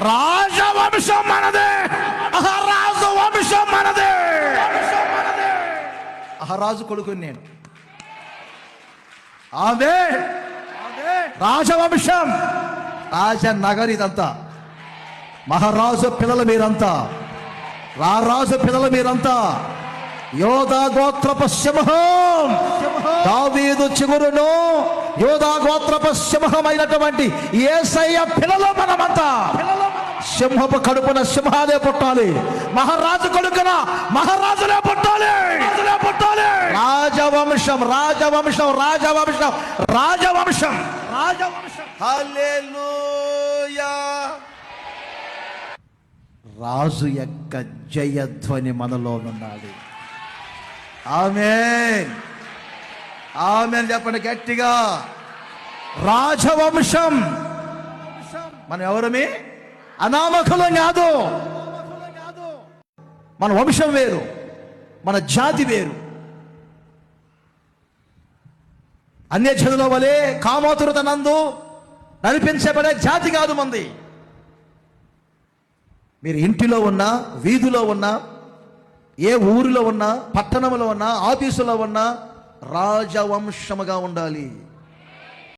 రాజవంశం మనదే. రాజవంశం మనదే. రాజు కొడుకు నేను. అదే. రాజవంశం. రాజ నగర్ ఇదంతా. మహారాజు పిల్లలు మీరంతా. రారాజు పిల్లలు మీరంతా. యోధా గోత్రప సింహం దావీదు చిగురును యోధా గోత్రప సింహమైనటువంటి ఏసయ్య పిల్లలు మనమంతా. సింహపు కడుపున సింహాలే పుట్టాలి. మహారాజు కొడుకున మహారాజులే పుట్టాలి. పుట్టాలి. రాజవంశం రాజవంశం రాజవంశం రాజవంశం. రాజవంశం. రాజు యొక్క జయధ్వని మనలో ఉన్నది ఆమె ఆమె చెప్పండి గట్టిగా. రాజవంశం. మనం ఎవరమి? అనామకులం కాదు. మన వంశం వేరు మన జాతి వేరు. అన్య జనుల వలె కామోతురత నందు నడిపించబడే జాతి కాదు మంది. మీరు ఇంటిలో ఉన్నా వీధిలో ఉన్నా ఏ ఊరిలో ఉన్నా పట్టణంలో ఉన్నా ఆఫీసులో ఉన్నా రాజవంశముగా ఉండాలి.